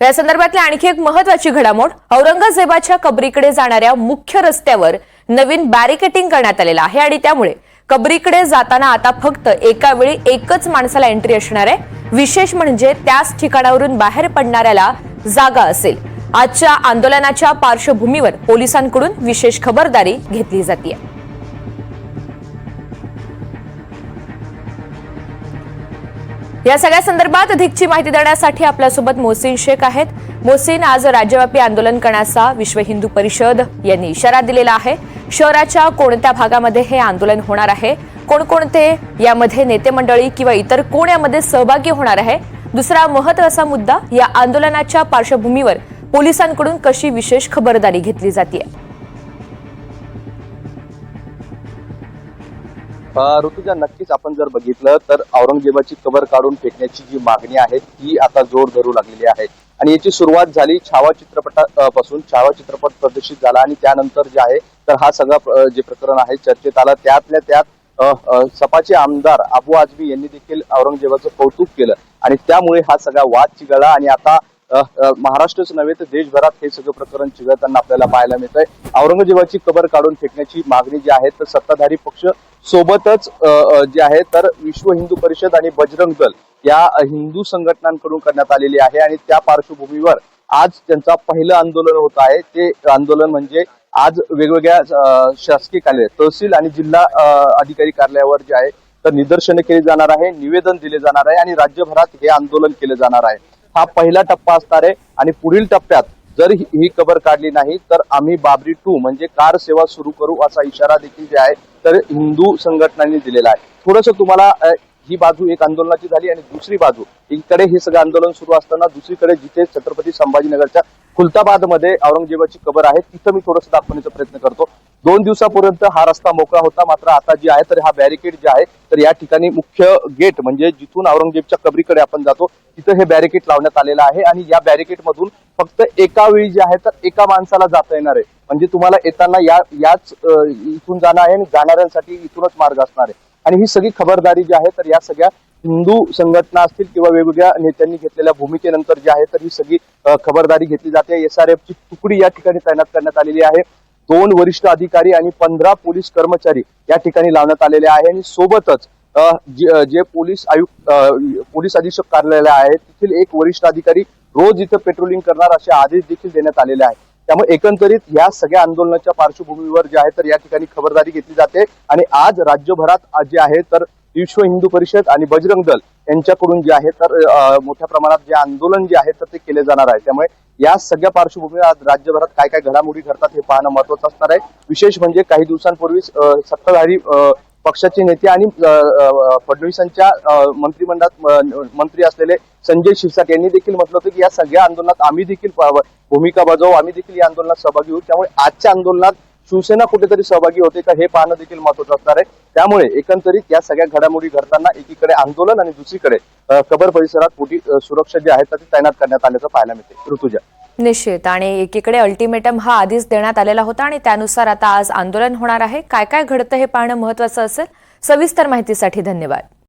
या संदर्भातली आणखी एक महत्वाची घडामोड औरंगजेबाच्या कबरीकडे जाणाऱ्या मुख्य रस्त्यावर नवीन बॅरिकेटिंग करण्यात आलेलं आहे आणि त्यामुळे कबरीकडे जाताना आता फक्त एका वेळी एकच माणसाला एंट्री असणार आहे. विशेष म्हणजे त्याच ठिकाणावरून बाहेर पडणाऱ्याला जागा असेल. आजच्या आंदोलनाच्या पार्श्वभूमीवर पोलिसांकडून विशेष खबरदारी घेतली जाते या सगळ्या संदर्भात अधिकची माहिती देण्यासाठी आपल्यासोबत मोहसिन शेख आहेत. मोहसिन आज राज्यव्यापी आंदोलन करण्याचा विश्व हिंदू परिषद यांनी इशारा दिलेला आहे. शहराच्या कोणत्या भागामध्ये हे आंदोलन होणार आहे? कोणकोणते यामध्ये नेते मंडळी किंवा इतर कोण यामध्ये सहभागी होणार आहे? दुसरा महत्त्वाचा मुद्दा या आंदोलनाच्या पार्श्वभूमीवर पोलिसांकडून कशी विशेष खबरदारी घेतली जाते ऋतुजा नक्कीच आपण जर बघितलं तर औरंगजेबाची कबर काढून फेकण्याची जी मागणी आहे ती आता जोर धरू लागलेली आहे. आणि याची सुरुवात झाली छावा चित्रपटापासून छावा चित्रपट प्रदर्शित झाला आणि त्यानंतर जे आहे तर हा सगळा जे प्रकरण आहे चर्चेत आला. त्यातल्या त्यात सपाचे आमदार अबू आजमी यांनी देखील औरंगजेबाचं कौतुक केलं. आणि त्यामुळे हा सगळा वाद चिघळला आणि आता महाराष्ट्रच नव्हे तर देशभरात हे सगळं प्रकरण चिघळताना आपल्याला पाहायला मिळतंय. औरंगजेबाची कबर काढून फेकण्याची मागणी जी आहे तर सत्ताधारी पक्ष सोबतच जे आहे तर विश्व हिंदू परिषद आणि बजरंग दल या हिंदू संघटनांकडून करण्यात आलेली आहे आणि त्या पार्श्वभूमीवर आज त्यांचा पहिलं आंदोलन होत आहे. ते आंदोलन म्हणजे आज वेगवेगळ्या शासकीय कार्यालय तहसील आणि जिल्हा अधिकारी कार्यालयावर जे आहे तर निदर्शने केली जाणार आहे निवेदन दिले जाणार आहे आणि राज्यभरात हे आंदोलन केले जाणार आहे. हा पहिला टप्पा असणार आहे. आणि पुढील टप्प्यात जर ही कबर काढली नाही तर आम्ही बाबरी टू म्हणजे कार सेवा सुरू करू असा इशारा देखील जे आहे तर हिंदू संघटनांनी दिलेला आहे. थोडस तुम्हाला ही बाजू एक आंदोलनाची झाली आणि दुसरी बाजू इकडे हे सगळं आंदोलन सुरू असताना दुसरीकडे जिथे छत्रपती संभाजीनगरच्या खुलताबादमध्ये औरंगजेबाची कबर आहे तिथं मी थोडस दाखवण्याचा प्रयत्न करतो. दोन दिवसापर्यंत हा रस्ता मोकळा होता. मात्र आता जी आहे तर हा बॅरिकेड जे आहे तर या ठिकाणी मुख्य गेट म्हणजे जिथून औरंगजेबच्या कबरीकडे आपण जातो तिथं हे बॅरिकेड लावण्यात आलेलं आहे. आणि या बॅरिकेड मधून फक्त एका वेळी जे आहे तर एका माणसाला जाता येणार आहे. म्हणजे तुम्हाला येताना या याच इथून जाणं आहे आणि जाणाऱ्यांसाठी इथूनच मार्ग असणार आहे. आणि ही सगळी खबरदारी जी आहे तर या सगळ्या हिंदू संघटना असतील किंवा वेगवेगळ्या नेत्यांनी घेतलेल्या भूमिकेनंतर जी आहे तर ही सगळी खबरदारी घेतली जाते. एस आर ची तुकडी या ठिकाणी तैनात करण्यात आलेली आहे. दोन वरिष्ठ अधिकारी आणि पंधरा पोलीस कर्मचारी या ठिकाणी लावण्यात आलेले आहे आणि सोबतच जे पोलीस आयुक्त पोलीस अधीक्षक कार्यालय आहे तेथील एक वरिष्ठ अधिकारी रोज इथं पेट्रोलिंग करणार असे आदेश देखील देण्यात आलेले आहेत. त्यामुळे एकंदरीत या सगळ्या आंदोलनाच्या पार्श्वभूमीवर जे आहे तर या ठिकाणी खबरदारी घेतली जाते. आणि आज राज्यभरात जे आहे तर विश्व हिंदू परिषद आणि बजरंग दल यांच्याकडून जे आहे तर मोठ्या प्रमाणात जे आंदोलन जे आहे तर ते केले जाणार आहे. त्यामुळे या सगळ्या पार्श्वभूमीवर आज राज्यभरात काय काय घडामोडी घडतात हे पाहणं महत्वाचं असणार आहे. विशेष म्हणजे काही दिवसांपूर्वी सत्ताधारी पक्षाचे नेते आणि फडणवीसांच्या मंत्रिमंडळात मंत्री असलेले संजय शिरसाट यांनी देखील म्हटलं होतं की या सगळ्या आंदोलनात आम्ही देखील भूमिका बजावू आम्ही देखील या आंदोलनात सहभागी होऊ. त्यामुळे आजच्या आंदोलनात शिवसेना कुठेतरी सहभागी होते का हे पाहणं देखील महत्वाचं असणार आहे. त्यामुळे एकंदरीत या सगळ्या घडामोडी घडताना एकीकडे आंदोलन आणि दुसरीकडे कबर परिसरात मोठी सुरक्षा जी आहे ती तैनात करण्यात आल्याचं पाहायला मिळते. ऋतुजा. निश्चित. आणि एकीकडे अल्टिमेटम हा आधीच देण्यात आलेला होता आणि त्यानुसार आता आज आंदोलन होणार आहे. काय काय घडतं हे पाहणं महत्वाचं असेल. सविस्तर माहितीसाठी धन्यवाद.